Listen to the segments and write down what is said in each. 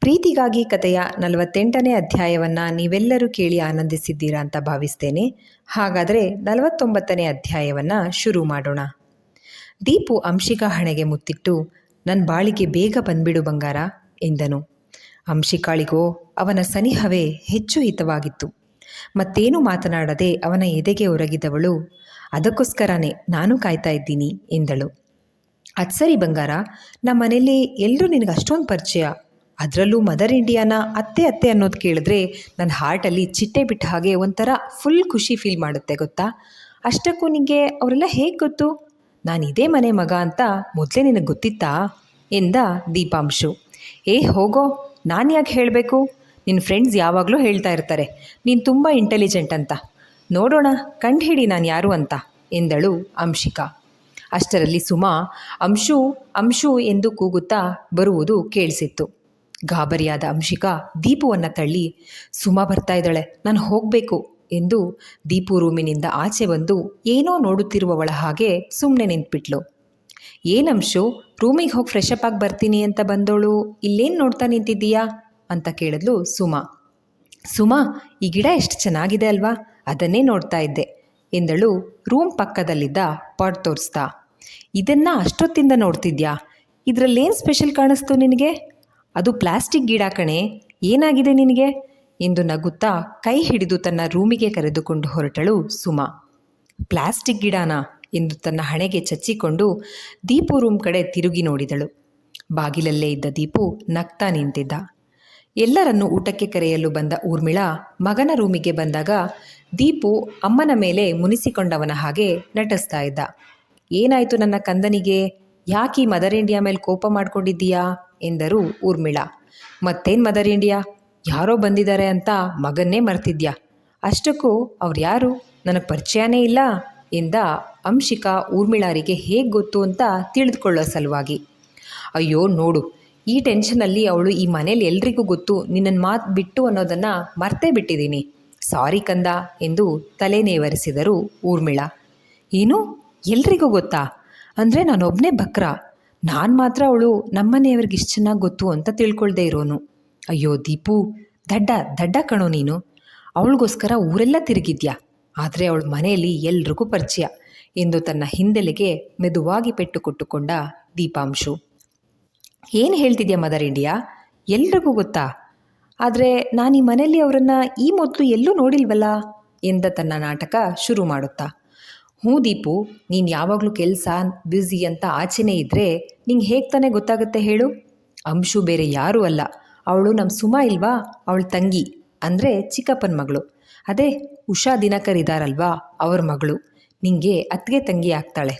ಪ್ರೀತಿಗಾಗಿ ಕಥೆಯ ನಲವತ್ತೆಂಟನೇ ಅಧ್ಯಾಯವನ್ನು ನೀವೆಲ್ಲರೂ ಕೇಳಿ ಆನಂದಿಸಿದ್ದೀರಾ ಅಂತ ಭಾವಿಸ್ತೇನೆ. ಹಾಗಾದರೆ ನಲವತ್ತೊಂಬತ್ತನೇ ಅಧ್ಯಾಯವನ್ನು ಶುರು ಮಾಡೋಣ. ದೀಪು ಅಂಶಿಕಾ ಹಣೆಗೆ ಮುತ್ತಿಟ್ಟು ನನ್ನ ಬಾಳಿಗೆ ಬೇಗ ಬಂದ್ಬಿಡು ಬಂಗಾರ, ಎಂದನು. ಅಂಶಿಕಾಳಿಗೋ, ಅವನ ಸನಿಹವೇ ಹೆಚ್ಚು ಹಿತವಾಗಿತ್ತು. ಮತ್ತೇನು ಮಾತನಾಡದೆ ಅವನ ಎದೆಗೆ ಒರಗಿದವಳು, ಅದಕ್ಕೋಸ್ಕರನೇ ನಾನು ಕಾಯ್ತಾ ಇದ್ದೀನಿ, ಎಂದಳು. ಅದು ಸರಿ ಬಂಗಾರ ನಮ್ಮ ಮನೇಲಿ ಎಲ್ಲರೂ ನಿನಗೆ ಅಷ್ಟೊಂದು ಪರಿಚಯ ಅದರಲ್ಲೂ ಮದರ್ ಇಂಡಿಯಾನ ಅತ್ತೆ ಅತ್ತೆ ಅನ್ನೋದು ಕೇಳಿದ್ರೆ ನನ್ನ ಹಾರ್ಟಲ್ಲಿ ಚಿಟ್ಟೆ ಬಿಟ್ಟ ಹಾಗೆ ಒಂಥರ ಫುಲ್ ಖುಷಿ ಫೀಲ್ ಮಾಡುತ್ತೆ, ಗೊತ್ತಾ? ಅಷ್ಟಕ್ಕೂ ನಿಮಗೆ ಅವರೆಲ್ಲ ಹೇಗೆ ಗೊತ್ತು? ನಾನು ಇದೇ ಮನೆ ಮಗ ಅಂತ ಮೊದಲೇ ನಿನಗೆ ಗೊತ್ತಿತ್ತಾ? ಎಂದ ದೀಪಾಂಶು. ಏ, ಹೋಗೋ, ನಾನು ಯಾಕೆ ಹೇಳಬೇಕು? ನಿನ್ನ ಫ್ರೆಂಡ್ಸ್ ಯಾವಾಗಲೂ ಹೇಳ್ತಾ ಇರ್ತಾರೆ. ನೀನು ತುಂಬ ಇಂಟೆಲಿಜೆಂಟ್ ಅಂತ. ನೋಡೋಣ, ಕಂಡುಹಿಡಿ ನಾನು ಯಾರು ಅಂತ, ಎಂದಳು ಅಂಶಿಕಾ. ಅಷ್ಟರಲ್ಲಿ ಸುಮಾ, ಅಂಶು ಅಂಶು ಎಂದು ಕೂಗುತ್ತಾ ಬರುವುದು ಕೇಳಿಸಿತ್ತು. ಗಾಬರಿಯಾದ ಅಂಶಿಕಾ ದೀಪುವನ್ನು ತಳ್ಳಿ, ಸುಮಾ ಬರ್ತಾ ಇದ್ದಾಳೆ, ನಾನು ಹೋಗಬೇಕು ಎಂದು ದೀಪು ರೂಮಿನಿಂದ ಆಚೆ ಬಂದು ಏನೋ ನೋಡುತ್ತಿರುವವಳ ಹಾಗೆ ಸುಮ್ಮನೆ ನಿಂತ್ಬಿಟ್ಲು. ಏನಂಶು ರೂಮಿಗೆ ಹೋಗಿ ಫ್ರೆಶ್ ಅಪ್ ಆಗಿ ಬರ್ತೀನಿ ಅಂತ ಬಂದೋಳು, ಇಲ್ಲೇನು ನೋಡ್ತಾ ನಿಂತಿದ್ದೀಯಾ? ಅಂತ ಕೇಳಿದ್ಲು ಸುಮಾ. ಸುಮಾ, ಈ ಗಿಡ ಎಷ್ಟು ಚೆನ್ನಾಗಿದೆ ಅಲ್ವಾ, ಅದನ್ನೇ ನೋಡ್ತಾ ಇದ್ದೆ ಎಂದಳು ರೂಮ್ ಪಕ್ಕದಲ್ಲಿದ್ದ ಪಾಟ್ ತೋರಿಸ್ತಾ. ಇದನ್ನು ಅಷ್ಟೊತ್ತಿಂದ ನೋಡ್ತಿದ್ಯಾ? ಇದರಲ್ಲೇನು ಸ್ಪೆಷಲ್ ಕಾಣಿಸ್ತು ನಿನಗೆ? ಅದು ಪ್ಲಾಸ್ಟಿಕ್ ಗಿಡ ಕಣೆ, ಏನಾಗಿದೆ ನಿನಗೆ? ಎಂದು ನಗುತ್ತಾ ಕೈ ಹಿಡಿದು ತನ್ನ ರೂಮಿಗೆ ಕರೆದುಕೊಂಡು ಹೊರಟಳು ಸುಮಾ. ಪ್ಲಾಸ್ಟಿಕ್ ಗಿಡನಾ? ಎಂದು ತನ್ನ ಹಣೆಗೆ ಚಚ್ಚಿಕೊಂಡು ದೀಪು ರೂಮ್ ಕಡೆ ತಿರುಗಿ ನೋಡಿದಳು. ಬಾಗಿಲಲ್ಲೇ ಇದ್ದ ದೀಪು ನಗ್ತಾ ನಿಂತಿದ್ದ. ಎಲ್ಲರನ್ನು ಊಟಕ್ಕೆ ಕರೆಯಲು ಬಂದ ಊರ್ಮಿಳಾ ಮಗನ ರೂಮಿಗೆ ಬಂದಾಗ ದೀಪು ಅಮ್ಮನ ಮೇಲೆ ಮುನಿಸಿಕೊಂಡವನ ಹಾಗೆ ನಟಿಸ್ತಾ ಇದ್ದ. ಏನಾಯಿತು ನನ್ನ ಕಂದನಿಗೆ? ಯಾಕೆ ಈ ಮದರ್ ಇಂಡಿಯಾ ಮೇಲೆ ಕೋಪ ಮಾಡ್ಕೊಂಡಿದ್ದೀಯಾ? ಎಂದರು ಊರ್ಮಿಳಾ. ಮತ್ತೇನು ಮದರ್ ಇಂಡಿಯಾ ಯಾರೋ ಬಂದಿದ್ದಾರೆ ಅಂತ ಮಗನ್ನೇ ಮರ್ತಿದ್ಯಾ? ಅಷ್ಟಕ್ಕೂ ಅವ್ರು ಯಾರು? ನನಗೆ ಪರಿಚಯನೇ ಇಲ್ಲ ಎಂದ ಅಂಶಿಕಾ ಊರ್ಮಿಳಾರಿಗೆ ಹೇಗೆ ಗೊತ್ತು ಅಂತ ತಿಳಿದುಕೊಳ್ಳೋ ಸಲುವಾಗಿ. ಅಯ್ಯೋ ನೋಡು, ಈ ಟೆನ್ಷನಲ್ಲಿ ಅವಳು ಈ ಮನೇಲಿ ಎಲ್ರಿಗೂ ಗೊತ್ತು ನಿನ್ನನ್ನು ಮಾತು ಬಿಟ್ಟು ಅನ್ನೋದನ್ನು ಮರ್ತೇ ಬಿಟ್ಟಿದ್ದೀನಿ ಸಾರಿ ಕಂದ ಎಂದು ತಲೆ ನೇವರಿಸಿದರು ಊರ್ಮಿಳಾ. ಏನು? ಎಲ್ರಿಗೂ ಗೊತ್ತಾ? ಅಂದರೆ ನಾನೊಬ್ಬನೇ ಬಕ್ರ. ನಾನು ಮಾತ್ರ ಅವಳು ನಮ್ಮನೆಯವ್ರಿಗೆ ಇಷ್ಟು ಚೆನ್ನಾಗಿ ಗೊತ್ತು ಅಂತ ತಿಳ್ಕೊಳ್ದೇ ಇರೋನು. ಅಯ್ಯೋ ದೀಪು, ದಡ್ಡ ದಡ್ಡ ಕಣೋ ನೀನು. ಅವಳಿಗೋಸ್ಕರ ಊರೆಲ್ಲ ತಿರುಗಿದ್ಯಾ? ಆದರೆ ಅವಳ ಮನೆಯಲ್ಲಿ ಎಲ್ರಿಗೂ ಪರಿಚಯ. ಎಂದು ತನ್ನ ಹಿಂದೆಲೆಗೆ ಮೆದುವಾಗಿ ಪೆಟ್ಟು ಕೊಟ್ಟುಕೊಂಡ ದೀಪಾಂಶು. ಏನು ಹೇಳ್ತಿದ್ಯಾ ಮದರ್ ಇಂಡಿಯಾ? ಎಲ್ರಿಗೂ ಗೊತ್ತಾ? ಆದರೆ ನಾನು ಈ ಮನೆಯಲ್ಲಿ ಅವರನ್ನು ಈ ಮೊದಲು ಎಲ್ಲೂ ನೋಡಿಲ್ವಲ್ಲ? ಎಂದ ತನ್ನ ನಾಟಕ ಶುರು ಮಾಡುತ್ತಾ. ಹ್ಞೂ ದೀಪು, ನೀನು ಯಾವಾಗಲೂ ಕೆಲಸ ಬ್ಯುಸಿ ಅಂತ ಆಚೆನೇ ಇದ್ದರೆ ನಿಂಗೆ ಹೇಗೆ ತಾನೇ ಗೊತ್ತಾಗುತ್ತೆ ಹೇಳು? ಅಂಶು ಬೇರೆ ಯಾರೂ ಅಲ್ಲ. ಅವಳು ನಮ್ಮ ಸುಮಾ ಇಲ್ವಾ? ಅವಳ ತಂಗಿ, ಅಂದರೆ ಚಿಕ್ಕಪ್ಪನ ಮಗಳು. ಅದೇ, ಉಷಾ ದಿನಕರ್ ಇದ್ದಾರಲ್ವಾ ಅವ್ರ ಮಗಳು. ನಿಂಗೆ ಅತ್ತಿಗೆ ತಂಗಿ ಆಗ್ತಾಳೆ.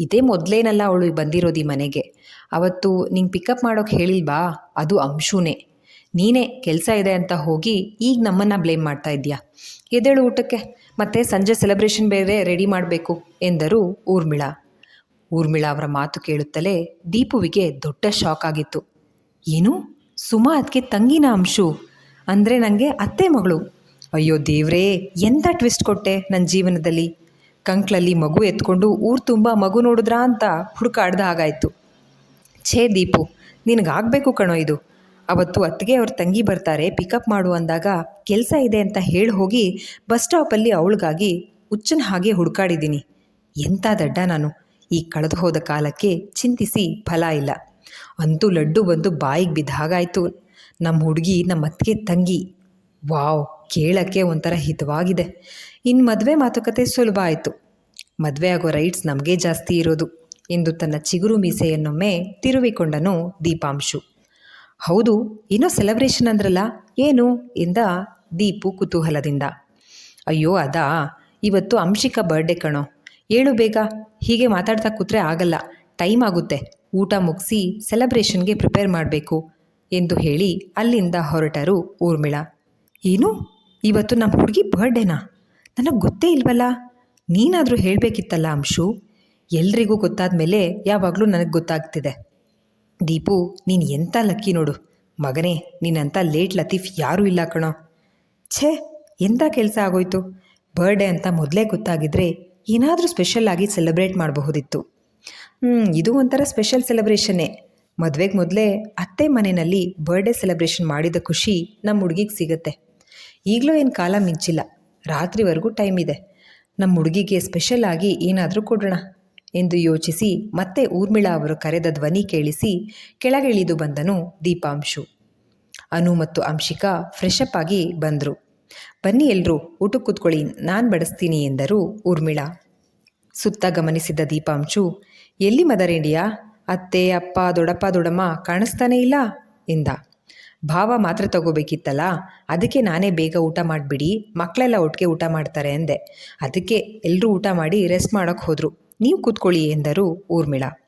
ಇದೇ ಮೊದಲೇನಲ್ಲ ಅವಳು ಬಂದಿರೋದು ಈ ಮನೆಗೆ. ಅವತ್ತು ನಿಂಗೆ ಪಿಕಪ್ ಮಾಡೋಕೆ ಹೇಳಿಲ್ವಾ? ಅದು ಅಂಶುನೇ. ನೀನೇ ಕೆಲಸ ಇದೆ ಅಂತ ಹೋಗಿ ಈಗ ನಮ್ಮನ್ನು ಬ್ಲೇಮ್ ಮಾಡ್ತಾ ಇದೆಯಾ ಎದ್ದೇಳು ಊಟಕ್ಕೆ. ಮತ್ತೆ ಸಂಜೆ ಸೆಲೆಬ್ರೇಷನ್ ಬೇರೆ ರೆಡಿ ಮಾಡಬೇಕು ಎಂದರು ಊರ್ಮಿಳಾ. ಊರ್ಮಿಳಾ ಅವರ ಮಾತು ಕೇಳುತ್ತಲೇ ದೀಪುವಿಗೆ ದೊಡ್ಡ ಶಾಕ್ ಆಗಿತ್ತು. ಏನು? ಸುಮಾ ಅದಕ್ಕೆ ತಂಗಿನ ಅಂಶು? ಅಂದರೆ ನನಗೆ ಅತ್ತೆ ಮಗಳು. ಅಯ್ಯೋ ದೇವ್ರೇ ಎಂಥ ಟ್ವಿಸ್ಟ್ ಕೊಟ್ಟೆ ನನ್ನ ಜೀವನದಲ್ಲಿ? ಕಂಕ್ಳಲ್ಲಿ ಮಗು ಎತ್ಕೊಂಡು ಊರು ತುಂಬ ಮಗು ನೋಡಿದ್ರಾ ಅಂತ ಹುಡುಕಾಡ್ದ ಹಾಗಾಯಿತು. ಛೇ ದೀಪು, ನಿನಗಾಗಬೇಕು ಕಣೋ ಇದು. ಅವತ್ತು ಅತ್ತಿಗೆ ಅವ್ರ ತಂಗಿ ಬರ್ತಾರೆ ಪಿಕಪ್ ಮಾಡು ಅಂದಾಗ ಕೆಲಸ ಇದೆ ಅಂತ ಹೇಳಿ ಹೋಗಿ ಬಸ್ ಸ್ಟಾಪಲ್ಲಿ ಅವಳಿಗಾಗಿ ಹುಚ್ಚನ ಹಾಗೆ ಹುಡುಕಾಡಿದ್ದೀನಿ. ಎಂಥ ದಡ್ಡ ನಾನು. ಈ ಕಳೆದು ಹೋದ ಕಾಲಕ್ಕೆ ಚಿಂತಿಸಿ ಫಲ ಇಲ್ಲ. ಅಂತೂ ಲಡ್ಡು ಬಂದು ಬಾಯಿಗೆ ಬಿದ್ದ ಹಾಗಾಯಿತು. ನಮ್ಮ ಹುಡುಗಿ ನಮ್ಮ ಅತ್ತಿಗೆ ತಂಗಿ. ವಾವ್, ಕೇಳೋಕ್ಕೆ ಒಂಥರ ಹಿತವಾಗಿದೆ. ಇನ್ನು ಮದುವೆ ಮಾತುಕತೆ ಸುಲಭ ಆಯಿತು. ಮದುವೆ ಆಗೋ ರೈಟ್ಸ್ ನಮಗೆ ಜಾಸ್ತಿ ಇರೋದು. ಎಂದು ತನ್ನ ಚಿಗುರು ಮೀಸೆಯನ್ನೊಮ್ಮೆ ತಿರುವಿಕೊಂಡನು ದೀಪಾಂಶು. ಹೌದು ಏನೋ ಸೆಲೆಬ್ರೇಷನ್ ಅಂದ್ರಲ್ಲ? ಏನು? ಎಂದ ದೀಪು ಕುತೂಹಲದಿಂದ. ಅಯ್ಯೋ, ಅದಾ? ಇವತ್ತು ಅಂಶಿಕ ಬರ್ಡೇ ಕಣೋ. ಏಳು ಬೇಗ? ಹೀಗೆ ಮಾತಾಡ್ತಾ ಕೂತ್ರೆ ಆಗಲ್ಲ. ಟೈಮ್ ಆಗುತ್ತೆ. ಊಟ ಮುಗಿಸಿ ಸೆಲೆಬ್ರೇಷನ್ಗೆ ಪ್ರಿಪೇರ್ ಮಾಡಬೇಕು ಎಂದು ಹೇಳಿ ಅಲ್ಲಿಂದ ಹೊರಟರು ಊರ್ಮಿಳ. ಏನು? ಇವತ್ತು ನಮ್ಮ ಹುಡುಗಿ ಬರ್ಡೇನಾ ನನಗೆ ಗೊತ್ತೇ ಇಲ್ವಲ್ಲ? ನೀನಾದರೂ ಹೇಳಬೇಕಿತ್ತಲ್ಲ ಅಂಶು? ಎಲ್ರಿಗೂ ಗೊತ್ತಾದ ಮೇಲೆ ಯಾವಾಗಲೂ ನನಗೆ ಗೊತ್ತಾಗ್ತಿದೆ. ದೀಪು, ನೀನು ಎಂಥ ಲಕ್ಕಿ ನೋಡು. ಮಗನೇ ನೀನಂಥ ಲೇಟ್ ಲತೀಫ್ ಯಾರೂ ಇಲ್ಲ ಕಣೋ. ಛೇ ಎಂಥ ಕೆಲಸ ಆಗೋಯ್ತು? ಬರ್ಡೇ ಅಂತ ಮೊದಲೇ ಗೊತ್ತಾಗಿದ್ರೆ ಏನಾದರೂ ಸ್ಪೆಷಲ್ ಆಗಿ ಸೆಲೆಬ್ರೇಟ್ ಮಾಡಬಹುದಿತ್ತು. ಹ್ಞೂ ಇದು ಒಂಥರ ಸ್ಪೆಷಲ್ ಸೆಲೆಬ್ರೇಷನ್ನೇ. ಮದುವೆಗೆ ಮೊದಲೇ ಅತ್ತೆ ಮನೆಯಲ್ಲಿ ಬರ್ಡೇ ಸೆಲೆಬ್ರೇಷನ್ ಮಾಡಿದ ಖುಷಿ ನಮ್ಮ ಹುಡುಗಿಗೆ ಸಿಗುತ್ತೆ. ಈಗಲೂ ಏನು ಕಾಲ ಮಿಂಚಿಲ್ಲ. ರಾತ್ರಿವರೆಗೂ ಟೈಮ್ ಇದೆ. ನಮ್ಮ ಹುಡುಗಿಗೆ ಸ್ಪೆಷಲ್ ಆಗಿ ಏನಾದರೂ ಕೊಡೋಣ. ಎಂದು ಯೋಚಿಸಿ ಮತ್ತೆ ಊರ್ಮಿಳಾ ಅವರು ಕರೆದ ಧ್ವನಿ ಕೇಳಿಸಿ ಕೆಳಗಿಳಿದು ಬಂದನು ದೀಪಾಂಶು. ಅನು ಮತ್ತು ಅಂಶಿಕಾ ಫ್ರೆಶ್ ಅಪ್ ಆಗಿ ಬಂದರು. ಬನ್ನಿ ಎಲ್ಲರೂ ಊಟಕ್ಕೆ ಕೂತ್ಕೊಳ್ಳಿ, ನಾನು ಬಡಿಸ್ತೀನಿ ಎಂದರು ಊರ್ಮಿಳಾ. ಸುತ್ತ ಗಮನಿಸಿದ ದೀಪಾಂಶು, ಎಲ್ಲಿ ಮದರ್ ಇಂಡಿಯಾ? ಅತ್ತೆ, ಅಪ್ಪ ದೊಡಪ್ಪ ದೊಡಮ್ಮ ಕಾಣಿಸ್ತಾನೇ ಇಲ್ಲ ಎಂದ. ಭಾವ ಮಾತ್ರ ತಗೋಬೇಕಿತ್ತಲ್ಲ, ಅದಕ್ಕೆ ನಾನೇ ಬೇಗ ಊಟ ಮಾಡಿಬಿಡಿ ಮಕ್ಕಳೆಲ್ಲ ಒಟ್ಟಿಗೆ ಊಟ ಮಾಡ್ತಾರೆ ಅಂದೆ. ಅದಕ್ಕೆ ಎಲ್ಲರೂ ಊಟ ಮಾಡಿ ರೆಸ್ಟ್ ಮಾಡೋಕ್ಕೆ ಹೋದರು. ನೀವು ಕೂತ್ಕೊಳ್ಳಿ ಎಂದರು ಊರ್ಮಿಳಾ.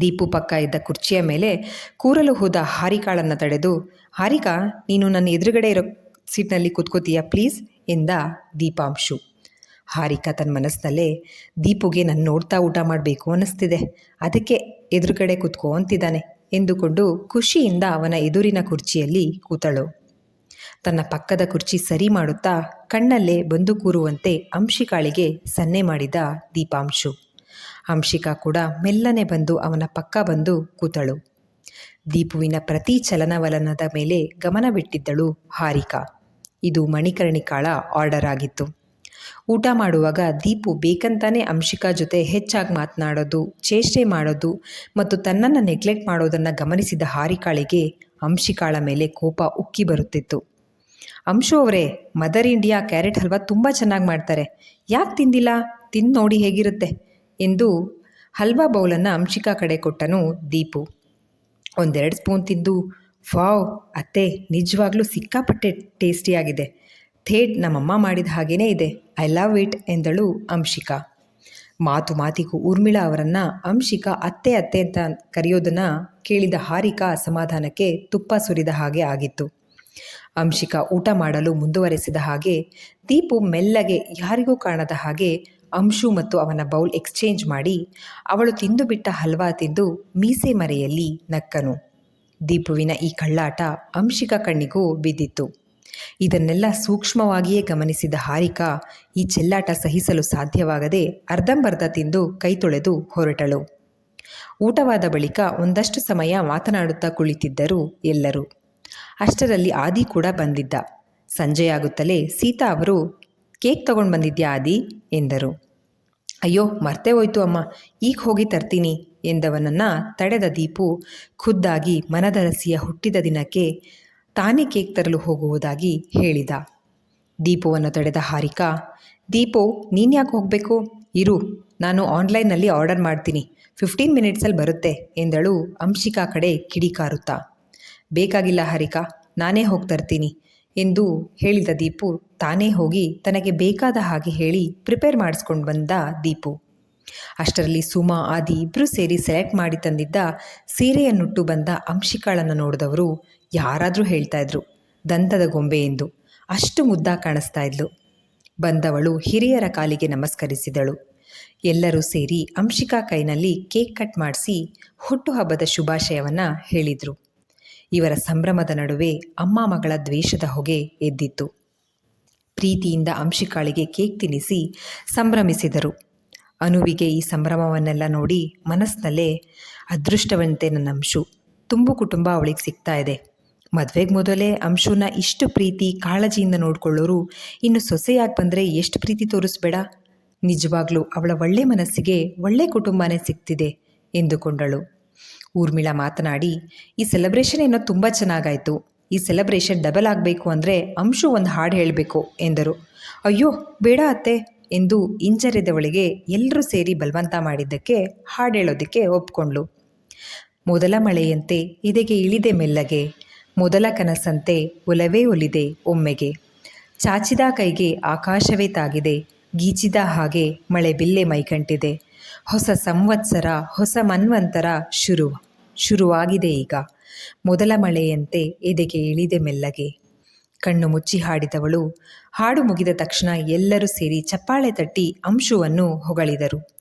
ದೀಪು ಪಕ್ಕ ಇದ್ದ ಕುರ್ಚಿಯ ಮೇಲೆ ಕೂರಲು ಹೋದ ಹಾರಿಕಾಳನ್ನು ತಡೆದು, ಹಾರಿಕಾ, ನೀನು ನನ್ನ ಎದುರುಗಡೆ ಇರೋ ಸೀಟ್ನಲ್ಲಿ ಕೂತ್ಕೋತೀಯಾ ಪ್ಲೀಸ್? ಎಂದ ದೀಪಾಂಶು. ಹಾರಿಕಾ ತನ್ನ ಮನಸ್ಸಿನಲ್ಲೇ, ದೀಪುಗೆ ನಾನು ನೋಡ್ತಾ ಊಟ ಮಾಡಬೇಕು ಅನ್ನಿಸ್ತಿದೆ. ಅದಕ್ಕೆ ಎದುರುಗಡೆ ಕೂತ್ಕೋ ಅಂತಿದ್ದಾನೆ. ಎಂದುಕೊಂಡು ಖುಷಿಯಿಂದ ಅವನ ಎದುರಿನ ಕುರ್ಚಿಯಲ್ಲಿ ಕೂತಳು. ತನ್ನ ಪಕ್ಕದ ಕುರ್ಚಿ ಸರಿ ಮಾಡುತ್ತಾ ಕಣ್ಣಲ್ಲೇ ಬಂದು ಕೂರುವಂತೆ ಅಂಶಿಕಾಳಿಗೆ ಸನ್ನೆ ಮಾಡಿದ ದೀಪಾಂಶು. ಅಂಶಿಕಾ ಕೂಡ ಮೆಲ್ಲನೆ ಬಂದು ಅವನ ಪಕ್ಕ ಬಂದು ಕೂತಳು. ದೀಪುವಿನ ಪ್ರತಿ ಚಲನವಲನದ ಮೇಲೆ ಗಮನವಿಟ್ಟಿದ್ದಳು ಹಾರಿಕಾ. ಇದು ಮಣಿಕರ್ಣಿಕಾಳ ಆರ್ಡರ್ ಆಗಿತ್ತು. ಊಟ ಮಾಡುವಾಗ ದೀಪು ಬೇಕಂತಾನೆ ಅಂಶಿಕಾ ಜೊತೆ ಹೆಚ್ಚಾಗಿ ಮಾತನಾಡೋದು, ಚೇಷ್ಟೆ ಮಾಡೋದು ಮತ್ತು ತನ್ನನ್ನು ನೆಗ್ಲೆಕ್ಟ್ ಮಾಡೋದನ್ನು ಗಮನಿಸಿದ ಹಾರಿಕಾಳಿಗೆ ಅಂಶಿಕಾಳ ಮೇಲೆ ಕೋಪ ಉಕ್ಕಿ ಬರುತ್ತಿತ್ತು. ಅಂಶು ಅವರೇ ಮದರ್ ಇಂಡಿಯಾ ಕ್ಯಾರೆಟ್ ಹಲ್ವಾ ತುಂಬ ಚೆನ್ನಾಗಿ ಮಾಡ್ತಾರೆ. ಯಾಕೆ ತಿಂದಿಲ್ಲ? ತಿಂದು ನೋಡಿ ಹೇಗಿರುತ್ತೆ? ಎಂದು ಹಲ್ವಾ ಬೌಲನ್ನು ಅಂಶಿಕಾ ಕಡೆ ಕೊಟ್ಟನು ದೀಪು. ಒಂದೆರಡು ಸ್ಪೂನ್ ತಿಂದು ಫಾವ್ ಅತ್ತೆ, ನಿಜವಾಗ್ಲೂ ಸಿಕ್ಕಾಪಟ್ಟೆ ಟೇಸ್ಟಿಯಾಗಿದೆ ಥೇಟ್ ನಮ್ಮಮ್ಮ ಮಾಡಿದ ಹಾಗೇನೇ ಇದೆ. ಐ ಲವ್ ಇಟ್ ಎಂದಳು ಅಂಶಿಕಾ. ಮಾತು ಮಾತಿಗೂ ಊರ್ಮಿಳಾ ಅವರನ್ನು ಅಂಶಿಕಾ ಅತ್ತೆ ಅತ್ತೆ ಅಂತ ಕರೆಯೋದನ್ನು ಕೇಳಿದ ಹಾರಿಕಾ ಅಸಮಾಧಾನಕ್ಕೆ ತುಪ್ಪ ಸುರಿದ ಹಾಗೆ ಆಗಿತ್ತು. ಅಂಶಿಕಾ ಊಟ ಮಾಡಲು ಮುಂದುವರೆಸಿದ ಹಾಗೆ ದೀಪು ಮೆಲ್ಲಗೆ ಯಾರಿಗೂ ಕಾಣದ ಹಾಗೆ ಅಂಶು ಮತ್ತು ಅವನ ಬೌಲ್ ಎಕ್ಸ್ಚೇಂಜ್ ಮಾಡಿ ಅವಳು ತಿಂದು ಬಿಟ್ಟ ಹಲ್ವಾ ತಿಂದು ಮೀಸೆ ಮರೆಯಲ್ಲಿ ನಕ್ಕನು. ದೀಪುವಿನ ಈ ಕಳ್ಳಾಟ ಅಂಶಿಕ ಕಣ್ಣಿಗೂ ಬಿದ್ದಿತ್ತು. ಇದನ್ನೆಲ್ಲ ಸೂಕ್ಷ್ಮವಾಗಿಯೇ ಗಮನಿಸಿದ ಹಾರಿಕಾ ಈ ಚೆಲ್ಲಾಟ ಸಹಿಸಲು ಸಾಧ್ಯವಾಗದೆ ಅರ್ಧಂಬರ್ಧ ತಿಂದು ಕೈ ತೊಳೆದು ಹೊರಟಳು. ಊಟವಾದ ಬಳಿಕ ಒಂದಷ್ಟು ಸಮಯ ಮಾತನಾಡುತ್ತಾ ಕುಳಿತಿದ್ದರು ಎಲ್ಲರೂ. ಅಷ್ಟರಲ್ಲಿ ಆದಿ ಕೂಡ ಬಂದಿದ್ದ. ಸಂಜೆಯಾಗುತ್ತಲೇ ಸೀತಾ ಅವರು, ಕೇಕ್ ತಗೊಂಡು ಬಂದಿದ್ಯಾ ಆದಿ? ಎಂದರು. ಅಯ್ಯೋ, ಮರ್ತೇ ಹೋಯ್ತು ಅಮ್ಮ. ಈಗ ಹೋಗಿ ತರ್ತೀನಿ ಎಂದವನನ್ನು ತಡೆದ ದೀಪು ಖುದ್ದಾಗಿ ಮನದರಸಿಯ ಹುಟ್ಟಿದ ದಿನಕ್ಕೆ ತಾನೇ ಕೇಕ್ ತರಲು ಹೋಗುವುದಾಗಿ ಹೇಳಿದ. ದೀಪುವನ್ನು ತಡೆದ ಹಾರಿಕಾ, ದೀಪು ನೀನ್ಯಾಕೆ ಹೋಗಬೇಕು? ಇರು, ನಾನು ಆನ್ಲೈನ್ನಲ್ಲಿ ಆರ್ಡರ್ ಮಾಡ್ತೀನಿ. ಫಿಫ್ಟೀನ್ ಮಿನಿಟ್ಸಲ್ಲಿ ಬರುತ್ತೆ ಎಂದಳು ಅಂಶಿಕಾ ಕಡೆ ಕಿಡಿಕಾರುತ್ತಾ. ಬೇಕಾಗಿಲ್ಲ ಹರಿಕಾ, ನಾನೇ ಹೋಗ್ತರ್ತೀನಿ ಎಂದು ಹೇಳಿದ ದೀಪು ತಾನೇ ಹೋಗಿ ತನಗೆ ಬೇಕಾದ ಹಾಗೆ ಹೇಳಿ ಪ್ರಿಪೇರ್ ಮಾಡಿಸ್ಕೊಂಡು ಬಂದ ದೀಪು. ಅಷ್ಟರಲ್ಲಿ ಸುಮಾ, ಆದಿ ಇಬ್ಬರು ಸೇರಿ ಸೆಲೆಕ್ಟ್ ಮಾಡಿ ತಂದಿದ್ದ ಸೀರೆಯನ್ನುಟ್ಟು ಬಂದ ಅಂಶಿಕಾಳನ್ನು ನೋಡಿದವರು ಯಾರಾದರೂ ಹೇಳ್ತಾ ಇದ್ರು, ದಂತದ ಗೊಂಬೆ ಎಂದು ಅಷ್ಟು ಮುದ್ದ ಕಾಣಿಸ್ತಾ ಇದ್ಲು. ಬಂದವಳು ಹಿರಿಯರ ಕಾಲಿಗೆ ನಮಸ್ಕರಿಸಿದಳು. ಎಲ್ಲರೂ ಸೇರಿ ಅಂಶಿಕಾ ಕೈನಲ್ಲಿ ಕೇಕ್ ಕಟ್ ಮಾಡಿಸಿ ಹುಟ್ಟುಹಬ್ಬದ ಶುಭಾಶಯವನ್ನು ಹೇಳಿದರು. ಇವರ ಸಂಭ್ರಮದ ನಡುವೆ ಅಮ್ಮ ಮಗಳ ದ್ವೇಷದ ಹೊಗೆ ಎದ್ದಿತ್ತು. ಪ್ರೀತಿಯಿಂದ ಅಂಶಿಕಾಳಿಗೆ ಕೇಕ್ ತಿನ್ನಿಸಿ ಸಂಭ್ರಮಿಸಿದರು. ಅನುವಿಗೆ ಈ ಸಂಭ್ರಮವನ್ನೆಲ್ಲ ನೋಡಿ ಮನಸ್ಸಿನಲ್ಲೇ ಅದೃಷ್ಟವಂತೆ ನನ್ನ ಅಂಶು, ತುಂಬು ಕುಟುಂಬ ಅವಳಿಗೆ ಸಿಗ್ತಾ ಇದೆ. ಮದುವೆಗೆ ಮೊದಲೇ ಅಂಶುನ ಇಷ್ಟು ಪ್ರೀತಿ ಕಾಳಜಿಯಿಂದ ನೋಡಿಕೊಳ್ಳೋರು ಇನ್ನು ಸೊಸೆಯಾಗಿ ಬಂದರೆ ಎಷ್ಟು ಪ್ರೀತಿ ತೋರಿಸ್ಬೇಡ? ನಿಜವಾಗ್ಲೂ ಅವಳ ಒಳ್ಳೆ ಮನಸ್ಸಿಗೆ ಒಳ್ಳೆ ಕುಟುಂಬನೇ ಸಿಗ್ತಿದೆ ಎಂದುಕೊಂಡಳು. ಊರ್ಮಿಳಾ ಮಾತನಾಡಿ, ಈ ಸೆಲೆಬ್ರೇಷನ್ ಏನೋ ತುಂಬ ಚೆನ್ನಾಗಾಯಿತು. ಈ ಸೆಲೆಬ್ರೇಷನ್ ಡಬಲ್ ಆಗಬೇಕು ಅಂದರೆ ಅಂಶು ಒಂದು ಹಾಡು ಹೇಳಬೇಕು, ಎಂದರು. ಅಯ್ಯೋ, ಬೇಡ ಅತ್ತೆ, ಎಂದು ಇಂಜರಿದವಳಿಗೆ ಎಲ್ಲರೂ ಸೇರಿ ಬಲವಂತ ಮಾಡಿದ್ದಕ್ಕೆ ಹಾಡು ಹೇಳೋದಕ್ಕೆ ಒಪ್ಕೊಂಡ್ಳು. ಮೊದಲ ಮಳೆಯಂತೆ ಇದೆಗೆ ಇಳಿದೆ ಮೆಲ್ಲಗೆ, ಮೊದಲ ಕನಸಂತೆ ಒಲವೇ ಒಲಿದೆ ಒಮ್ಮೆಗೆ. ಚಾಚಿದ ಕೈಗೆ ಆಕಾಶವೇ ತಾಗಿದೆ, ಗೀಚಿದ ಹಾಗೆ ಮಳೆ ಬಿಲ್ಲೆ ಮೈಕಂಟಿದೆ ಹೊಸ ಸಂವತ್ಸರ, ಹೊಸ ಮನ್ವಂತರ ಶುರು. ಶುರುವಾಗಿದೆ ಈಗ. ಮೊದಲ ಮಳೆಯಂತೆ ಎದೆಗೆ ಇಳಿದೆ ಮೆಲ್ಲಗೆ. ಕಣ್ಣು ಮುಚ್ಚಿ ಹಾಡಿದವಳು. ಹಾಡು ಮುಗಿದ ತಕ್ಷಣ ಎಲ್ಲರೂ ಸೇರಿ ಚಪ್ಪಾಳೆ ತಟ್ಟಿ ಅಂಶುವನ್ನು ಹೊಗಳಿದರು.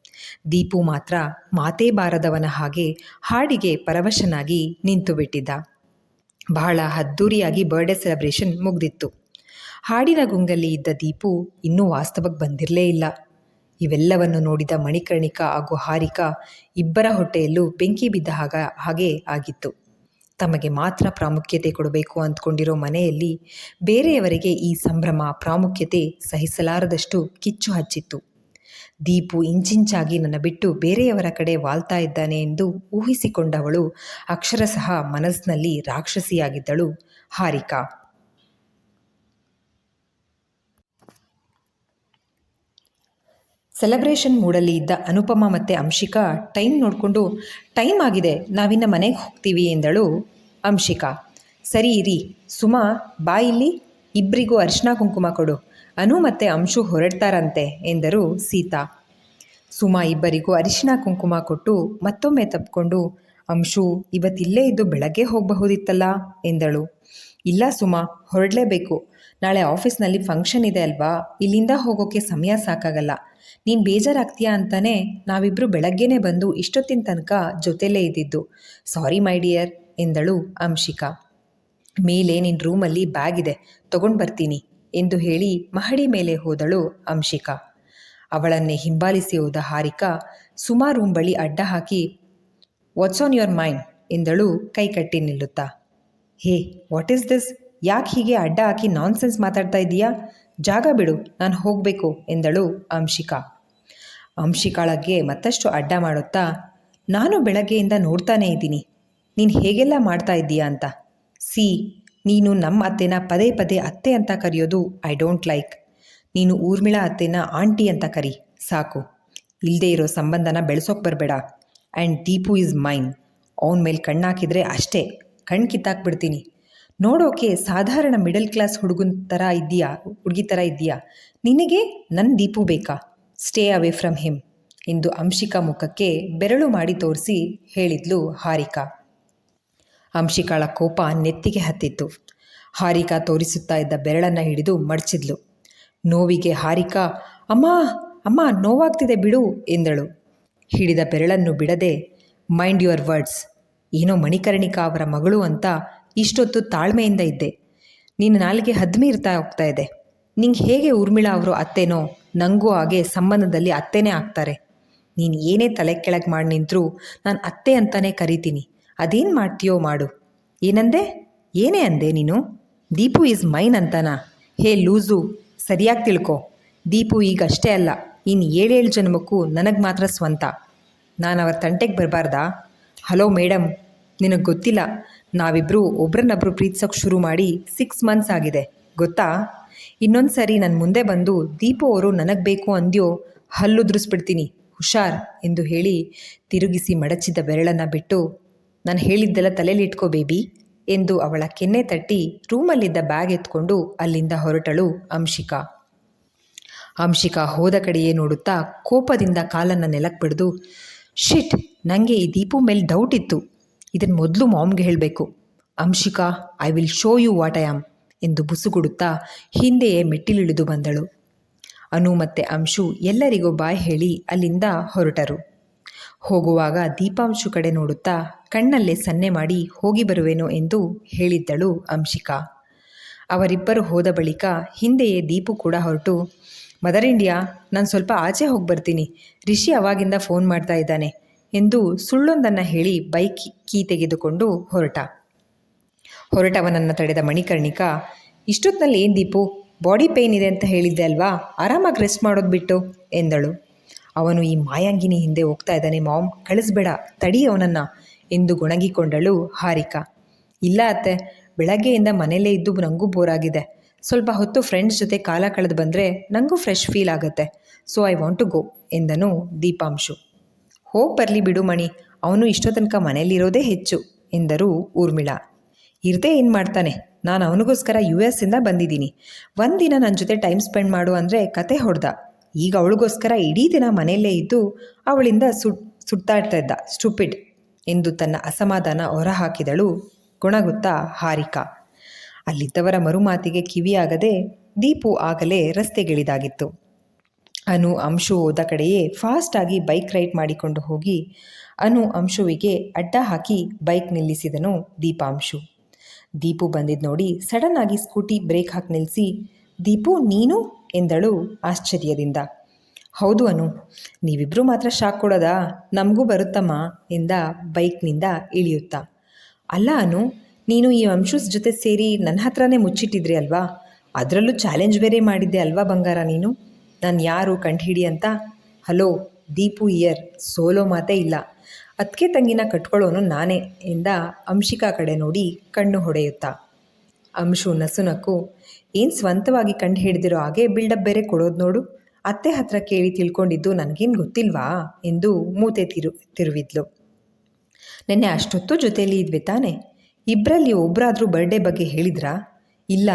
ದೀಪು ಮಾತ್ರ ಮಾತೇ ಬಾರದವನ ಹಾಗೆ ಹಾಡಿಗೆ ಪರವಶನಾಗಿ ನಿಂತುಬಿಟ್ಟಿದ್ದ. ಬಹಳ ಅದ್ದೂರಿಯಾಗಿ ಬರ್ಡೇ ಸೆಲೆಬ್ರೇಷನ್ ಮುಗ್ದಿತ್ತು. ಹಾಡಿನ ಗುಂಗಲ್ಲಿ ಇದ್ದ ದೀಪು ಇನ್ನೂ ವಾಸ್ತವಕ್ಕೆ ಬಂದಿರಲೇ ಇಲ್ಲ. ಇವೆಲ್ಲವನ್ನು ನೋಡಿದ ಮಣಿಕರ್ಣಿಕಾ ಹಾಗೂ ಹಾರಿಕಾ ಇಬ್ಬರ ಹೊಟ್ಟೆಯಲ್ಲೂ ಬೆಂಕಿ ಬಿದ್ದ ಹಾಗ, ಹಾಗೆ ಆಗಿತ್ತು. ತಮಗೆ ಮಾತ್ರ ಪ್ರಾಮುಖ್ಯತೆ ಕೊಡಬೇಕು ಅಂದ್ಕೊಂಡಿರೋ ಮನೆಯಲ್ಲಿ ಬೇರೆಯವರಿಗೆ ಈ ಸಂಭ್ರಮ, ಪ್ರಾಮುಖ್ಯತೆ ಸಹಿಸಲಾರದಷ್ಟು ಕಿಚ್ಚು ಹಚ್ಚಿತ್ತು. ದೀಪು ಇಂಚಿಂಚಾಗಿ ನನ್ನ ಬಿಟ್ಟು ಬೇರೆಯವರ ಕಡೆ ವಾಲ್ತಾ ಇದ್ದಾನೆ ಎಂದು ಊಹಿಸಿಕೊಂಡವಳು ಅಕ್ಷರಶಃ ಮನಸ್ಸಿನಲ್ಲಿ ರಾಕ್ಷಸಿಯಾಗಿದ್ದಳು ಹಾರಿಕಾ. ಸೆಲೆಬ್ರೇಷನ್ ಮೂಡಲ್ಲಿ ಇದ್ದ ಅನುಪಮ ಮತ್ತು ಅಂಶಿಕಾ ಟೈಮ್ ನೋಡಿಕೊಂಡು ಟೈಮ್ ಆಗಿದೆ, ನಾವಿನ್ನ ಮನೆಗೆ ಹೋಗ್ತೀವಿ, ಎಂದಳು ಅಂಶಿಕಾ. ಸರಿ ಇರಿ, ಸುಮಾ, ಬಾ ಇಲ್ಲಿ ಇಬ್ಬರಿಗೂ ಅರಿಶಿನ ಕುಂಕುಮ ಕೊಡು, ಅನು ಮತ್ತು ಅಂಶು ಹೊರಡ್ತಾರಂತೆ, ಎಂದರು ಸೀತಾ. ಸುಮಾ ಇಬ್ಬರಿಗೂ ಅರಿಶಿನ ಕುಂಕುಮ ಕೊಟ್ಟು ಮತ್ತೊಮ್ಮೆ ತಪ್ಪಿಕೊಂಡು ಅಂಶು, ಇವತ್ತಿಲ್ಲೇ ಇದ್ದು ಬೆಳಗ್ಗೆ ಹೋಗಬಹುದಿತ್ತಲ್ಲ, ಎಂದಳು. ಇಲ್ಲ ಸುಮಾ, ಹೊರಡಲೇಬೇಕು. ನಾಳೆ ಆಫೀಸ್ನಲ್ಲಿ ಫಂಕ್ಷನ್ ಇದೆ ಅಲ್ವಾ? ಇಲ್ಲಿಂದ ಹೋಗೋಕ್ಕೆ ಸಮಯ ಸಾಕಾಗಲ್ಲ. ನೀನು ಬೇಜಾರಾಗ್ತೀಯಾ ಅಂತಾನೆ ನಾವಿಬ್ಬರು ಬೆಳಗ್ಗೆನೇ ಬಂದು ಇಷ್ಟೊತ್ತಿನ ತನಕ ಜೊತೆಲೇ ಇದ್ದಿದ್ದು. ಸಾರಿ, ಮೈ ಡಿಯರ್, ಎಂದಳು ಅಂಶಿಕಾ. ಮೇಲೆ ನಿನ್ನ ರೂಮಲ್ಲಿ ಬ್ಯಾಗ್ ಇದೆ, ತಗೊಂಡು ಬರ್ತೀನಿ, ಎಂದು ಹೇಳಿ ಮಹಡಿ ಮೇಲೆ ಹೋದಳು ಅಂಶಿಕಾ. ಅವಳನ್ನೇ ಹಿಂಬಾಲಿಸಿ ಹೋದ ಹಾರಿಕಾ ಸುಮಾ ರೂಮ್ ಬಳಿ ಅಡ್ಡ ಹಾಕಿ ವಾಟ್ಸ್ ಆನ್ ಯುವರ್ ಮೈಂಡ್ ಎಂದಳು ಕೈಕಟ್ಟಿ ನಿಲ್ಲುತ್ತಾ. ಹೇ ವಾಟ್ ಈಸ್ ದಿಸ್ ಯಾಕೆ ಹೀಗೆ ಅಡ್ಡ ಹಾಕಿ ನಾನ್ಸೆನ್ಸ್ ಮಾತಾಡ್ತಾ ಇದ್ದೀಯಾ ಜಾಗ ಬಿಡು, ನಾನು ಹೋಗಬೇಕು, ಎಂದಳು ಅಂಶಿಕಾ. ಅಂಶಿಕಾಳಗ್ಗೆ ಮತ್ತಷ್ಟು ಅಡ್ಡ ಮಾಡುತ್ತಾ, ನಾನು ಬೆಳಗ್ಗೆಯಿಂದ ನೋಡ್ತಾನೇ ಇದ್ದೀನಿ. ನೀನು ಹೇಗೆಲ್ಲ ಮಾಡ್ತಾ ಇದ್ದೀಯಾ ಅಂತ? ಸಿ, ನೀನು ನಮ್ಮ ಅತ್ತೆನ ಪದೇ ಪದೇ ಅತ್ತೆ ಅಂತ ಕರೆಯೋದು ಐ ಡೋಂಟ್ ಲೈಕ್ ನೀನು ಊರ್ಮಿಳಾ ಅತ್ತೆನ ಆಂಟಿ ಅಂತ ಕರಿ, ಸಾಕು. ಇಲ್ಲದೇ ಇರೋ ಸಂಬಂಧನ ಬೆಳೆಸೋಕೆ ಬರಬೇಡ. ಆ್ಯಂಡ್ ದೀಪು ಈಸ್ ಮೈನ್ ಅವನ ಮೇಲೆ ಕಣ್ಣಾಕಿದ್ರೆ ಅಷ್ಟೇ. ಕಣ್ಣು ಕಿತ್ತಾಕ್ಬಿಡ್ತೀನಿ. ನೋಡೋಕೆ ಸಾಧಾರಣ ಮಿಡಲ್ ಕ್ಲಾಸ್ ಹುಡುಗನ ಥರ ಇದೆಯಾ ಹುಡುಗಿ ಥರ ಇದೆಯಾ ನಿನಗೆ ನನ್ನ ದೀಪು ಬೇಕಾ? ಸ್ಟೇ ಅವೇ ಫ್ರಮ್ ಹಿಮ್, ಎಂದು ಅಂಶಿಕಾ ಮುಖಕ್ಕೆ ಬೆರಳು ಮಾಡಿ ತೋರಿಸಿ ಹೇಳಿದ್ಲು ಹಾರಿಕಾ. ಅಂಶಿಕಾಳ ಕೋಪ ನೆತ್ತಿಗೆ ಹತ್ತಿತ್ತು. ಹಾರಿಕಾ ತೋರಿಸುತ್ತಾ ಇದ್ದ ಬೆರಳನ್ನು ಹಿಡಿದು ಮಡಚಿದ್ಲು. ನೋವಿಗೆ ಹಾರಿಕಾ, ಅಮ್ಮ ಅಮ್ಮ, ನೋವಾಗ್ತಿದೆ ಬಿಡು, ಎಂದಳು. ಹಿಡಿದ ಬೆರಳನ್ನು ಬಿಡದೆ, ಮೈಂಡ್ ಯುವರ್ ವರ್ಡ್ಸ್, ಏನೋ ಮಣಿಕರ್ಣಿಕಾ ಅವರ ಮಗಳು ಅಂತ ಇಷ್ಟೊತ್ತು ತಾಳ್ಮೆಯಿಂದ ಇದ್ದೆ. ನಿನ್ನ ನಾಲಿಗೆ ಹದ್ಮೀರ್ತಾ ಹೋಗ್ತಾ ಇದೆ. ನಿಂಗೆ ಹೇಗೆ ಊರ್ಮಿಳಾ ಅವರು ಅತ್ತೇನೋ ನನಗೂ ಹಾಗೆ ಸಂಬಂಧದಲ್ಲಿ ಅತ್ತೆನೇ ಆಗ್ತಾರೆ. ನೀನು ಏನೇ ತಲೆ ಕೆಳಗೆ ಮಾಡಿ ನಿಂತರೂ ನಾನು ಅತ್ತೆ ಅಂತಾನೆ ಕರಿತೀನಿ. ಅದೇನು ಮಾಡ್ತೀಯೋ ಮಾಡು. ಏನಂದೆ? ಏನೇ ಅಂದೆ ನೀನು? ದೀಪು ಈಸ್ ಮೈನ್ ಅಂತಾನ? ಹೇ ಲೂಸು, ಸರಿಯಾಗಿ ತಿಳ್ಕೊ. ದೀಪು ಈಗ ಅಷ್ಟೇ ಅಲ್ಲ ಇನ್ನು ಏಳೇಳು ಜನ್ಮಕ್ಕೂ ನನಗೆ ಮಾತ್ರ ಸ್ವಂತ. ನಾನು ಅವರ ತಂಟೆಗೆ ಬರಬಾರ್ದಾ? ಹಲೋ ಮೇಡಮ್ ನಿನಗೆ ಗೊತ್ತಿಲ್ಲ ನಾವಿಬ್ಬರು ಒಬ್ರನ್ನೊಬ್ರು ಪ್ರೀತಿಸೋಕೆ ಶುರು ಮಾಡಿ ಸಿಕ್ಸ್ ಮಂತ್ಸ್ ಆಗಿದೆ, ಗೊತ್ತಾ? ಇನ್ನೊಂದು ಸರಿ ನನ್ನ ಮುಂದೆ ಬಂದು ದೀಪು ಅವರು ನನಗೆ ಬೇಕು ಅಂದ್ಯೋ ಹಲ್ಲುದ್ರಿಸ್ಬಿಡ್ತೀನಿ ಹುಷಾರ್ ಎಂದು ಹೇಳಿ ತಿರುಗಿಸಿ ಮಡಚಿದ ಬೆರಳನ್ನು ಬಿಟ್ಟು, ನಾನು ಹೇಳಿದ್ದೆಲ್ಲ ತಲೆಯಲ್ಲಿ ಇಟ್ಕೋ ಬೇಬಿ, ಎಂದು ಅವಳ ಕೆನ್ನೆ ತಟ್ಟಿ ರೂಮಲ್ಲಿದ್ದ ಬ್ಯಾಗ್ ಎತ್ಕೊಂಡು ಅಲ್ಲಿಂದ ಹೊರಟಳು ಅಂಶಿಕಾ. ಅಂಶಿಕಾ ಹೋದ ಕಡೆಯೇ ನೋಡುತ್ತಾ ಕೋಪದಿಂದ ಕಾಲನ್ನು ನೆಲಕ್ಕೆ ಬಿಡ್ದು, ಶಿಟ್ ನನಗೆ ಈ ದೀಪು ಮೇಲೆ ಡೌಟ್ ಇತ್ತು. ಇದನ್ನು ಮೊದಲು ಮಾಮ್ಗೆ ಹೇಳಬೇಕು, Anshika I will show you what I am ಎಂದು ಬುಸುಗುಡುತ್ತಾ ಹಿಂದೆಯೇ ಮೆಟ್ಟಿಲಿಳಿದು ಬಂದಳು. ಅನು ಮತ್ತೆ ಅಂಶು ಎಲ್ಲರಿಗೂ ಬಾಯ್ ಹೇಳಿ ಅಲ್ಲಿಂದ ಹೊರಟರು. ಹೋಗುವಾಗ ದೀಪಾಂಶು ಕಡೆ ನೋಡುತ್ತಾ ಕಣ್ಣಲ್ಲೇ ಸನ್ನೆ ಮಾಡಿ ಹೋಗಿ ಬರುವೆನೋ ಎಂದು ಹೇಳಿದ್ದಳು ಅಂಶಿಕಾ. ಅವರಿಬ್ಬರು ಹೋದ ಬಳಿಕ ಹಿಂದೆಯೇ ದೀಪು ಕೂಡ ಹೊರಟು, ಮದರ್ ಇಂಡಿಯಾ, ನಾನು ಸ್ವಲ್ಪ ಆಚೆ ಹೋಗಿ ಬರ್ತೀನಿ ರಿಷಿ ಅವಾಗಿಂದ ಫೋನ್ ಮಾಡ್ತಾ ಇದ್ದಾನೆ. ಎಂದು ಸುಳ್ಳೊಂದನ್ನು ಹೇಳಿ ಬೈಕ್ ಕೀ ತೆಗೆದುಕೊಂಡು ಹೊರಟ. ಹೊರಟವನನ್ನು ತಡೆದ ಮಣಿಕರ್ಣಿಕಾ ಇಷ್ಟೊತ್ತಿನಲ್ಲಿ ಏನು ದೀಪು? ಬಾಡಿ ಪೇಯ್ನ್ ಇದೆ ಅಂತ ಹೇಳಿದ್ದೆ ಅಲ್ವಾ? ಆರಾಮಾಗಿ ರೆಸ್ಟ್ ಮಾಡೋದು ಬಿಟ್ಟು, ಎಂದಳು. ಅವನು ಈ ಮಾಯಾಂಗಿನಿ ಹಿಂದೆ ಹೋಗ್ತಾ ಇದ್ದಾನೆ ಮಾಮ್ ಕಳಿಸ್ಬೇಡ, ತಡಿ ಅವನನ್ನು, ಎಂದು ಗೊಣಗಿಕೊಂಡಳು ಹಾರಿಕಾ. ಇಲ್ಲ ಅತ್ತೆ, ಬೆಳಗ್ಗೆಯಿಂದ ಮನೆಯಲ್ಲೇ ಇದ್ದು ನನಗೂ ಬೋರ್ ಆಗಿದೆ ಸ್ವಲ್ಪ ಹೊತ್ತು ಫ್ರೆಂಡ್ಸ್ ಜೊತೆ ಕಾಲ ಕಳೆದು ಬಂದರೆ ನನಗೂ ಫ್ರೆಶ್ ಫೀಲ್ ಆಗುತ್ತೆ. So, I want to go, ಎಂದನು ದೀಪಾಂಶು. ಹೋಗಿ ಬರಲಿ ಬಿಡು ಮಣಿ, ಅವನು ಇಷ್ಟೋ ತನಕ ಮನೆಯಲ್ಲಿರೋದೇ ಹೆಚ್ಚು, ಎಂದರು ಊರ್ಮಿಳಾ. ಇರದೇ ಏನು ಮಾಡ್ತಾನೆ, ನಾನು ಅವನಿಗೋಸ್ಕರ ಯು ಇಂದ ಬಂದಿದ್ದೀನಿ. ಒಂದಿನ ನನ್ನ ಜೊತೆ ಟೈಮ್ ಸ್ಪೆಂಡ್ ಮಾಡು ಅಂದರೆ ಕತೆ ಹೊಡೆದ. ಈಗ ಅವಳಿಗೋಸ್ಕರ ಇಡೀ ದಿನ ಮನೆಯಲ್ಲೇ ಇದ್ದು, ಅವಳಿಂದ ಸುಟ್ ಸುಡ್ತಾಡ್ತಾ ಇದ್ದ ಸ್ಟುಪಿಡ್ ಎಂದು ತನ್ನ ಅಸಮಾಧಾನ ಹೊರಹಾಕಿದಳು ಗುಣಗುತ್ತಾ ಹಾರಿಕಾ. ಅಲ್ಲಿದ್ದವರ ಮರುಮಾತಿಗೆ ಕಿವಿಯಾಗದೆ ದೀಪು ಆಗಲೇ ರಸ್ತೆಗಿಳಿದಾಗಿತ್ತು. ಅನು ಅಂಶು ಹೋದ ಕಡೆಯೇ ಫಾಸ್ಟಾಗಿ ಬೈಕ್ ರೈಡ್ ಮಾಡಿಕೊಂಡು ಹೋಗಿ ಅನು ಅಂಶುವಿಗೆ ಅಡ್ಡ ಹಾಕಿ ಬೈಕ್ ನಿಲ್ಲಿಸಿದನು ದೀಪಾಂಶು. ದೀಪು ಬಂದಿದ್ದು ನೋಡಿ ಸಡನ್ ಆಗಿ ಸ್ಕೂಟಿ ಬ್ರೇಕ್ ಹಾಕಿ ನಿಲ್ಲಿಸಿ ದೀಪು, ನೀನು? ಎಂದಳು ಆಶ್ಚರ್ಯದಿಂದ. ಹೌದು ಅನು ನೀವಿಬ್ಬರು ಮಾತ್ರ ಶಾಕ್ ಕೊಡೋದಾ? ನಮಗೂ ಬರುತ್ತಮ್ಮ ಎಂದ ಬೈಕ್ನಿಂದ ಇಳಿಯುತ್ತಾ. ಅಲ್ಲ ಅನು, ನೀನು ಈ ಅಂಶುಸ್ ಜೊತೆ ಸೇರಿ ನನ್ನ ಹತ್ರನೇ ಮುಚ್ಚಿಟ್ಟಿದ್ರಿ ಅಲ್ವಾ? ಅದರಲ್ಲೂ ಚಾಲೆಂಜ್ ಬೇರೆ ಮಾಡಿದ್ದೆ ಅಲ್ವಾ ಬಂಗಾರ ನೀನು? ನಾನು ಯಾರು ಕಂಡುಹಿಡಿ ಅಂತ? ಹಲೋ, ದೀಪು ಇಯರ್ ಸೋಲೋ ಮಾತೇ ಇಲ್ಲ. ಅದಕ್ಕೆ ತಂಗಿನ ಕಟ್ಕೊಳ್ಳೋನು ನಾನೇ ಎಂದ ಅಂಶಿಕಾ ಕಡೆ ನೋಡಿ ಕಣ್ಣು ಹೊಡೆಯುತ್ತಾ. ಅಂಶು ನಸುನಕ್ಕು ಏನು ಸ್ವಂತವಾಗಿ ಕಂಡು ಹಿಡಿದಿರೋ ಹಾಗೆ ಬಿಲ್ಡಪ್ ಬೇರೆ ಕೊಡೋದು ನೋಡು. ಅತ್ತೆ ಹತ್ರ ಕೇಳಿ ತಿಳ್ಕೊಂಡಿದ್ದು ನನಗೇನು ಗೊತ್ತಿಲ್ವಾ ಎಂದು ಮೂತೆ ತಿರು, ತಿರುವಿದ್ಲು. ನೆನ್ನೆ ಅಷ್ಟೊತ್ತು ಜೊತೆಯಲ್ಲಿ ಇದ್ವಿ ತಾನೆ. ಇಬ್ಬರಲ್ಲಿ ಒಬ್ಬರಾದರೂ ಬರ್ಡೇ ಬಗ್ಗೆ ಹೇಳಿದ್ರಾ? ಇಲ್ಲ.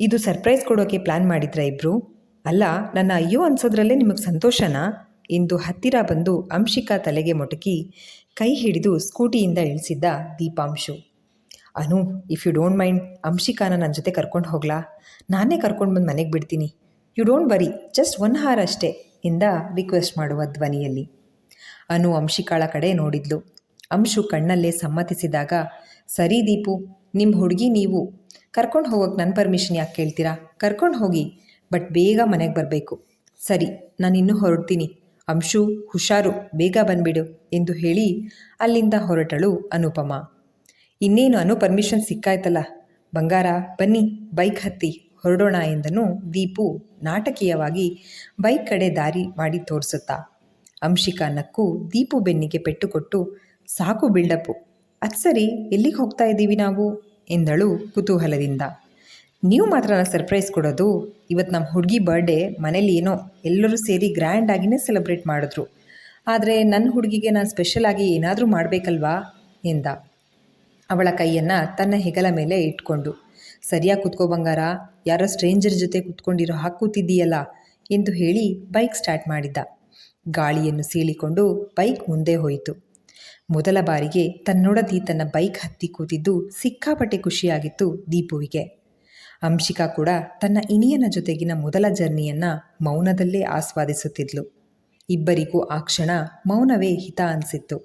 ಇದು ಸರ್ಪ್ರೈಸ್ ಕೊಡೋಕೆ ಪ್ಲ್ಯಾನ್ ಮಾಡಿದ್ರಾ ಇಬ್ಬರು ಅಲ್ಲ, ನನ್ನ ಅಯ್ಯೋ ಅನ್ಸೋದ್ರಲ್ಲೇ ನಿಮಗೆ ಸಂತೋಷನಾ? ಎಂದು ಹತ್ತಿರ ಬಂದು ಅಂಶಿಕಾ ತಲೆಗೆ ಮೊಟಕಿ ಕೈ ಹಿಡಿದು ಸ್ಕೂಟಿಯಿಂದ ಇಳಿಸಿದ್ದ Deepanshu. Anu if you don't mind ಅಂಶಿಕಾನ ನನ್ನ ಜೊತೆ ಕರ್ಕೊಂಡು ಹೋಗ್ಲಾ? ನಾನೇ ಕರ್ಕೊಂಡು ಬಂದು ಮನೆಗೆ ಬಿಡ್ತೀನಿ. You don't worry just one hour ಅಷ್ಟೇ, ಇಂದ ರಿಕ್ವೆಸ್ಟ್ ಮಾಡುವ ಧ್ವನಿಯಲ್ಲಿ. ಅನು ಅಂಶಿಕಾಳ ಕಡೆ ನೋಡಿದ್ಲು. ಅಂಶು ಕಣ್ಣಲ್ಲೇ ಸಮ್ಮತಿಸಿದಾಗ, ಸರಿ ದೀಪು ನಿಮ್ಮ ಹುಡುಗಿ ನೀವು, ಕರ್ಕೊಂಡು ಹೋಗೋಕೆ ನನ್ನ ಪರ್ಮಿಷನ್ ಯಾಕೆ ಕೇಳ್ತೀರಾ? ಕರ್ಕೊಂಡು ಹೋಗಿ. ಬಟ್ ಬೇಗ ಮನೆಗೆ ಬರಬೇಕು. ಸರಿ ನಾನು ಇನ್ನೂ ಹೊರಡ್ತೀನಿ. ಅಂಶು, ಹುಷಾರು, ಬೇಗ ಬಂದ್ಬಿಡು ಎಂದು ಹೇಳಿ ಅಲ್ಲಿಂದ ಹೊರಟಳು ಅನುಪಮ. ಇನ್ನೇನು ಅನು ಪರ್ಮಿಷನ್ ಸಿಕ್ಕಾಯ್ತಲ್ಲ? ಬಂಗಾರ, ಬನ್ನಿ ಬೈಕ್ ಹತ್ತಿ, ಹೊರಡೋಣ ಎಂದನು ದೀಪು ನಾಟಕೀಯವಾಗಿ ಬೈಕ್ ಕಡೆ ದಾರಿ ಮಾಡಿ ತೋರಿಸುತ್ತಾ. ಅಂಶಿಕಾ ನಕ್ಕು ದೀಪು ಬೆನ್ನಿಗೆ ಪೆಟ್ಟುಕೊಟ್ಟು ಸಾಕು ಬಿಲ್ಡಪ್ಪು ಅದು ಸರಿ, ಎಲ್ಲಿಗೆ ಹೋಗ್ತಾ ಇದ್ದೀವಿ ನಾವು? ಎಂದಳು ಕುತೂಹಲದಿಂದ. ನೀವು ಮಾತ್ರ ನಾನು ಸರ್ಪ್ರೈಸ್ ಕೊಡೋದು. ಇವತ್ತು ನಮ್ಮ ಹುಡುಗಿ ಬರ್ಡೇ ಮನೇಲಿ ಏನೋ ಎಲ್ಲರೂ ಸೇರಿ ಗ್ರ್ಯಾಂಡ್ ಆಗಿನೇ ಸೆಲೆಬ್ರೇಟ್ ಮಾಡಿದ್ರು. ಆದರೆ ನನ್ನ ಹುಡುಗಿಗೆ ನಾನು ಸ್ಪೆಷಲಾಗಿ ಏನಾದರೂ ಮಾಡಬೇಕಲ್ವಾ ಎಂದ. ಅವಳ ಕೈಯನ್ನು ತನ್ನ ಹೆಗಲ ಮೇಲೆ ಇಟ್ಕೊಂಡು, ಸರಿಯಾಗಿ ಕುತ್ಕೋ ಬಂಗಾರ, ಯಾರೋ ಸ್ಟ್ರೇಂಜರ್ ಜೊತೆ ಕುತ್ಕೊಂಡಿರೋ ಹಾಕೂತಿದ್ದೀಯಲ್ಲ ಕೂತಿದ್ದೀಯಲ್ಲ ಎಂದು ಹೇಳಿ ಬೈಕ್ ಸ್ಟಾರ್ಟ್ ಮಾಡಿದ್ದ. ಗಾಳಿಯನ್ನು ಸೀಳಿಕೊಂಡು ಬೈಕ್ ಮುಂದೆ ಹೋಯಿತು. ಮೊದಲ ಬಾರಿಗೆ ತನ್ನೊಡತಿ ತನ್ನ ಬೈಕ್ ಹತ್ತಿ ಕೂತಿದ್ದು ಸಿಕ್ಕಾಪಟ್ಟೆ ಖುಷಿಯಾಗಿತ್ತು ದೀಪುವಿಗೆ. ಅಂಶಿಕಾ ಕೂಡ ತನ್ನ ಇನಿಯನ ಜೊತೆಗಿನ ಮೊದಲ ಜರ್ನಿಯನ್ನು ಮೌನದಲ್ಲೇ ಆಸ್ವಾದಿಸುತ್ತಿದ್ಲು. ಇಬ್ಬರಿಗೂ ಆ ಕ್ಷಣ ಮೌನವೇ ಹಿತ ಅನಿಸಿತ್ತು.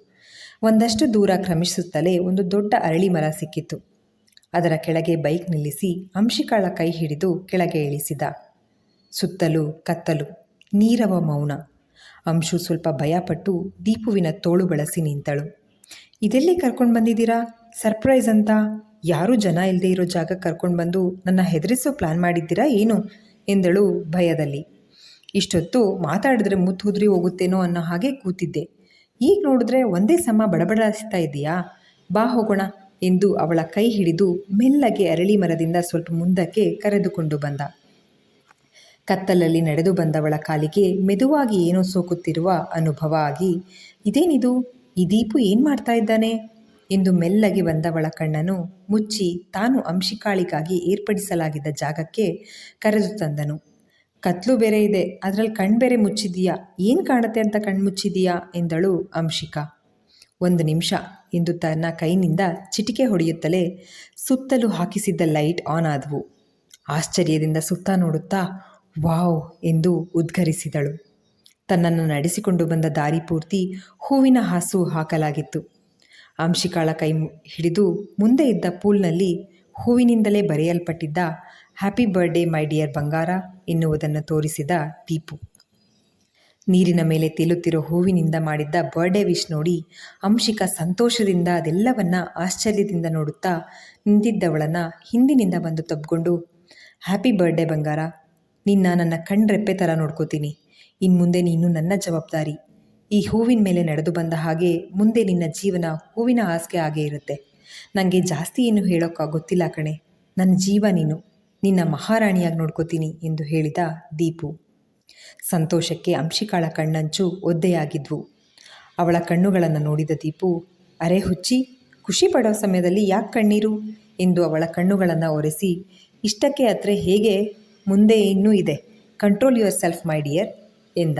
ಒಂದಷ್ಟು ದೂರ ಕ್ರಮಿಸುತ್ತಲೇ ಒಂದು ದೊಡ್ಡ ಅರಳಿ ಮರ ಸಿಕ್ಕಿತ್ತು. ಅದರ ಕೆಳಗೆ ಬೈಕ್ ನಿಲ್ಲಿಸಿ ಅಂಶಿಕಾಳ ಕೈ ಹಿಡಿದು ಕೆಳಗೆ ಇಳಿಸಿದ. ಸುತ್ತಲೂ ಕತ್ತಲು, ನೀರವ ಮೌನ. ಅಂಶು ಸ್ವಲ್ಪ ಭಯಪಟ್ಟು ದೀಪುವಿನ ತೋಳು ಬಳಸಿ ನಿಂತಳು. ಇದೆಲ್ಲಿ ಕರ್ಕೊಂಡು ಬಂದಿದ್ದೀರಾ? ಸರ್ಪ್ರೈಸ್ ಅಂತ? ಯಾರೂ ಜನ ಇಲ್ಲದೆ ಇರೋ ಜಾಗ ಕರ್ಕೊಂಡು ಬಂದು ನನ್ನ ಹೆದರಿಸೋ ಪ್ಲ್ಯಾನ್ ಮಾಡಿದ್ದೀರಾ ಏನು? ಎಂದಳು ಭಯದಲ್ಲಿ. ಇಷ್ಟೊತ್ತು ಮಾತಾಡಿದ್ರೆ ಮುತ್ತು ಹುದ್ರಿ ಹೋಗುತ್ತೇನೋ ಅನ್ನೋ ಹಾಗೆ ಕೂತಿದ್ದೆ. ಈಗ ನೋಡಿದ್ರೆ ಒಂದೇ ಸಮ ಬಡಬಡಿಸ್ತಾ ಇದೆಯಾ? ಬಾ ಹೋಗೋಣ ಎಂದು ಅವಳ ಕೈ ಹಿಡಿದು ಮೆಲ್ಲಗೆ ಅರಳಿ ಮರದಿಂದ ಸ್ವಲ್ಪ ಮುಂದಕ್ಕೆ ಕರೆದುಕೊಂಡು ಬಂದ. ಕತ್ತಲಲ್ಲಿ ನಡೆದು ಬಂದವಳ ಕಾಲಿಗೆ ಮೆದುವಾಗಿ ಏನೋ ಸೋಕುತ್ತಿರುವ ಅನುಭವ ಆಗಿ, ಇದೇನಿದು? ಈ ದೀಪು ಏನು ಮಾಡ್ತಾ ಇದ್ದಾನೆ? ಎಂದು ಮೆಲ್ಲಗೆ ಬಂದವಳ ಕಣ್ಣನು ಮುಚ್ಚಿ ತಾನು ಅಂಶಿಕಾಳಿಗಾಗಿ ಏರ್ಪಡಿಸಲಾಗಿದ್ದ ಜಾಗಕ್ಕೆ ಕರೆದು ತಂದನು. ಕತ್ಲು ಬೇರೆ ಇದೆ, ಅದರಲ್ಲಿ ಕಣ್ಣು ಬೇರೆ ಮುಚ್ಚಿದೀಯಾ ಏನು ಕಾಣುತ್ತೆ ಅಂತ ಕಣ್ಣು ಮುಚ್ಚಿದೀಯಾ ಎಂದಳು ಅಂಶಿಕಾ. ಒಂದು ನಿಮಿಷ ಎಂದು ತನ್ನ ಕೈನಿಂದ ಚಿಟಿಕೆ ಹೊಡೆಯುತ್ತಲೇ ಸುತ್ತಲೂ ಹಾಕಿಸಿದ್ದ ಲೈಟ್ ಆನ್ ಆದವು. ಆಶ್ಚರ್ಯದಿಂದ ಸುತ್ತ ನೋಡುತ್ತಾ, ವಾವ್ ಎಂದು ಉದ್ಗರಿಸಿದಳು. ತನ್ನನ್ನು ನಡೆಸಿಕೊಂಡು ಬಂದ ದಾರಿ ಪೂರ್ತಿ ಹೂವಿನ ಹಾಸು ಹಾಕಲಾಗಿತ್ತು. ಅಂಶಿಕಾಳ ಕೈ ಹಿಡಿದು ಮುಂದೆ ಇದ್ದ ಪೂಲ್ನಲ್ಲಿ ಹೂವಿನಿಂದಲೇ ಬರೆಯಲ್ಪಟ್ಟಿದ್ದ ಹ್ಯಾಪಿ ಬರ್ಡೇ ಮೈ ಡಿಯರ್ ಬಂಗಾರ ಎನ್ನುವುದನ್ನು ತೋರಿಸಿದ ದೀಪು. ನೀರಿನ ಮೇಲೆ ತೇಲುತ್ತಿರೋ ಹೂವಿನಿಂದ ಮಾಡಿದ್ದ ಬರ್ಡೇ ವಿಶ್ ನೋಡಿ ಅಂಶಿಕ ಸಂತೋಷದಿಂದ ಅದೆಲ್ಲವನ್ನ ಆಶ್ಚರ್ಯದಿಂದ ನೋಡುತ್ತಾ ನಿಂತಿದ್ದವಳನ್ನ ಹಿಂದಿನಿಂದ ಬಂದು ತಬ್ಕೊಂಡು ಹ್ಯಾಪಿ ಬರ್ಡೇ ಬಂಗಾರ, ನಿನ್ನ ನನ್ನ ಕಣ್ರೆಪ್ಪೆ ಥರ ನೋಡ್ಕೋತೀನಿ ಇನ್ನು ಮುಂದೆ ನೀನು ನನ್ನ ಜವಾಬ್ದಾರಿ ಈ ಹೂವಿನ ಮೇಲೆ ನಡೆದು ಬಂದ ಹಾಗೆ ಮುಂದೆ ನಿನ್ನ ಜೀವನ ಹೂವಿನ ಹಾಸಿಗೆ ಹಾಗೆ ಇರುತ್ತೆ. ನನಗೆ ಜಾಸ್ತಿ ಏನು ಹೇಳೋಕ್ಕ ಗೊತ್ತಿಲ್ಲ ಕಣೆ. ನನ್ನ ಜೀವ ನೀನು. ನಿನ್ನ ಮಹಾರಾಣಿಯಾಗಿ ನೋಡ್ಕೋತೀನಿ ಎಂದು ಹೇಳಿದ ದೀಪು. ಸಂತೋಷಕ್ಕೆ ಅಂಶಿಕಾಳ ಕಣ್ಣಂಚು ಒದ್ದೆಯಾಗಿದ್ವು. ಅವಳ ಕಣ್ಣುಗಳನ್ನು ನೋಡಿದ ದೀಪು, ಅರೆ ಹುಚ್ಚಿ, ಖುಷಿ ಪಡೋ ಸಮಯದಲ್ಲಿ ಯಾಕೆ ಕಣ್ಣೀರು? ಎಂದು ಅವಳ ಕಣ್ಣುಗಳನ್ನು ಒರೆಸಿ, ಇಷ್ಟಕ್ಕೆ ಹತ್ರ ಹೇಗೆ? ಮುಂದೆ ಇನ್ನೂ ಇದೆ. Control yourself my dear ಎಂದ.